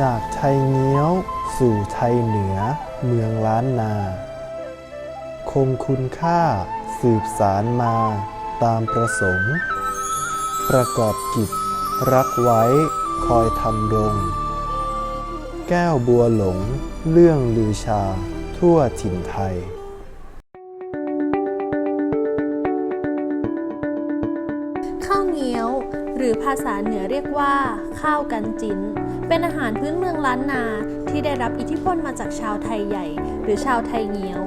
จากไทยเงี้ยว สู่ไทยเหนือ เมืองล้านนา คงคุณค่า สืบสารมา ตามประสงค์ ประกอบกิจ รักไว้คอยทำรง แก้วบัวหลง เรื่องลือชา ทั่วถิ่นไทยข้าวเงี้ยว หรือภาษาเหนือเรียกว่า ข้าวกันจิน เป็นอาหารพื้นเมืองล้านนาที่ได้รับอิทธิพลมาจากชาวไทยใหญ่ หรือชาวไทยเงี้ยว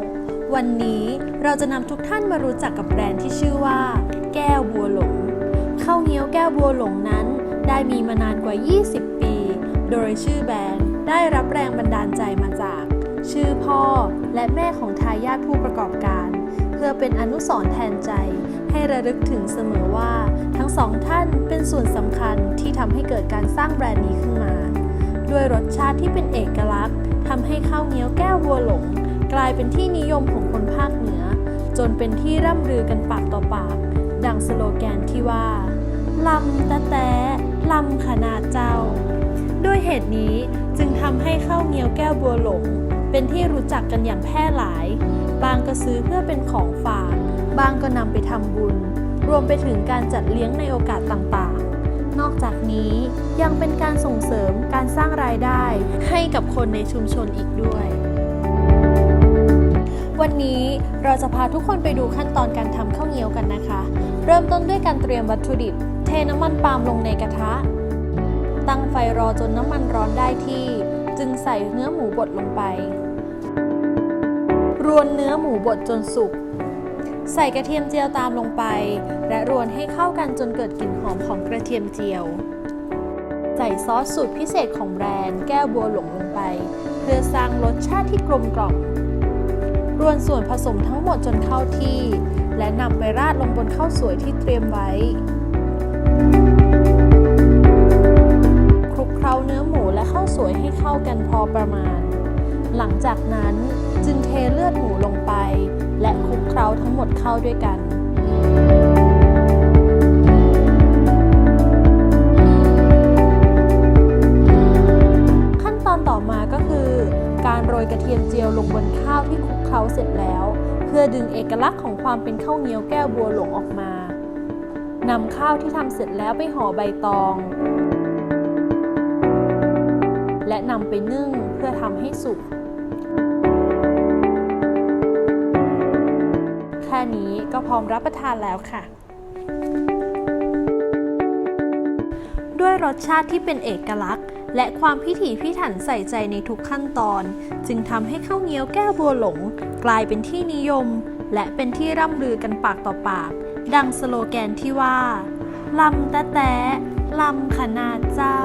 วันนี้เราจะนำทุกท่านมารู้จักกับแบรนด์ที่ชื่อว่า แก้วบัวหลงข้าวเงี้ยวแก้วบัวหลงนั้น ได้มีมานานกว่า 20 ปี โดยชื่อแบรนด์ได้รับแรงบันดาลใจมาจาก ชื่อพ่อและแม่ของทายาทผู้ประกอบการ เพื่อเป็นอนุสรณ์แทนใจ ให้ระลึกถึงเสมอว่า สองท่านเป็นส่วนสำคัญที่ทำให้เกิดการสร้างแบรนด์นี้ขึ้นมา ด้วยรสชาติที่เป็นเอกลักษณ์ทำให้ข้าวเงี้ยวแก้วบัวหลง กลายเป็นที่นิยมของคนภาคเหนือ จนเป็นที่ร่ำลือกันปากต่อปาก ดังสโลแกนที่ว่าลำตะแตะลำขนาดเจ้า ด้วยเหตุนี้จึงทำให้ข้าวเงี้ยวแก้วบัวหลง เป็นที่รู้จักกันอย่างแพร่หลาย บางก็ซื้อเพื่อเป็นของฝาก บางก็นำไปทำบุญ รวมไปถึงการจัดเลี้ยงในโอกาสต่างๆ นอกจากนี้ยังเป็นการส่งเสริมการสร้างรายได้ให้กับคนในชุมชนอีกด้วย วันนี้เราจะพาทุกคนไปดูขั้นตอนการทำข้าวเงี้ยวกันนะคะ เริ่มต้นด้วยการเตรียมวัตถุดิบ เทน้ำมันปาล์มลงในกระทะ ตั้งไฟรอจนน้ำมันร้อนได้ที่ จึงใส่เนื้อหมูบดลงไป รวนเนื้อหมูบดจนสุก ใส่กระเทียมเจียวตามลงไป และรวนให้เข้ากันจนเกิดกลิ่นหอมของกระเทียมเจียว ใส่ซอสสูตรพิเศษของแบรนด์แก้วบัวหลงลงไป เพื่อสร้างรสชาติที่กลมกล่อมรวนส่วนผสมทั้งหมดจนเข้าที่ และนำไปราดลงบนข้าวสวยที่เตรียมไว้ คลุกเคล้าเนื้อหมูและข้าวสวยให้เข้ากันพอประมาณ หลังจากนั้นจึงเทเลือดหมูลง เข้าด้วยกันขั้นตอนต่อมาก็คือการโรยกระเทียมเจียวลงบนข้าวที่คลุกเคล้าเสร็จแล้ว เพื่อดึงเอกลักษณ์ของความเป็นข้าวเงี้ยวแก้วบัวหลงออกมานำข้าวที่ทำเสร็จแล้วไปห่อใบตอง และนำไปนึ่งเพื่อทำให้สุก แค่นี้ก็พร้อมรับประทานแล้วค่ะ ด้วยรสชาติที่เป็นเอกลักษณ์ และความพิถีพิถันใส่ใจในทุกขั้นตอน จึงทำให้ข้าวเงี้ยวแก้วบัวหลง กลายเป็นที่นิยม และเป็นที่ร่ำลือกันปากต่อปาก ดังสโลแกนที่ว่าลำตะแตะลำขนาดเจ้า